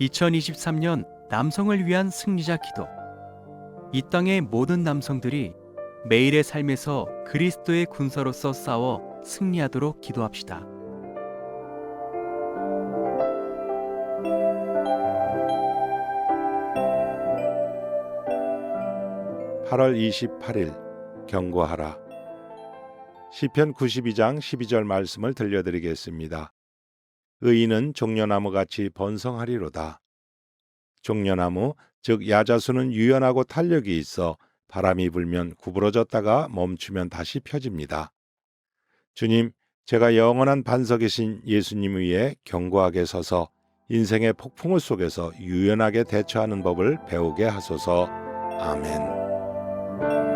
2023년 남성을 위한 승리자 기도. 이 땅의 모든 남성들이 매일의 삶에서 그리스도의 군사로서 싸워 승리하도록 기도합시다. 8월 28일 경고하라. 시편 92장 12절 말씀을 들려드리겠습니다. 의인은 종려나무 같이 번성하리로다. 종려나무 즉 야자수는 유연하고 탄력이 있어 바람이 불면 구부러졌다가 멈추면 다시 펴집니다. 주님, 제가 영원한 반석이신 예수님 위에 견고하게 서서 인생의 폭풍우 속에서 유연하게 대처하는 법을 배우게 하소서. 아멘.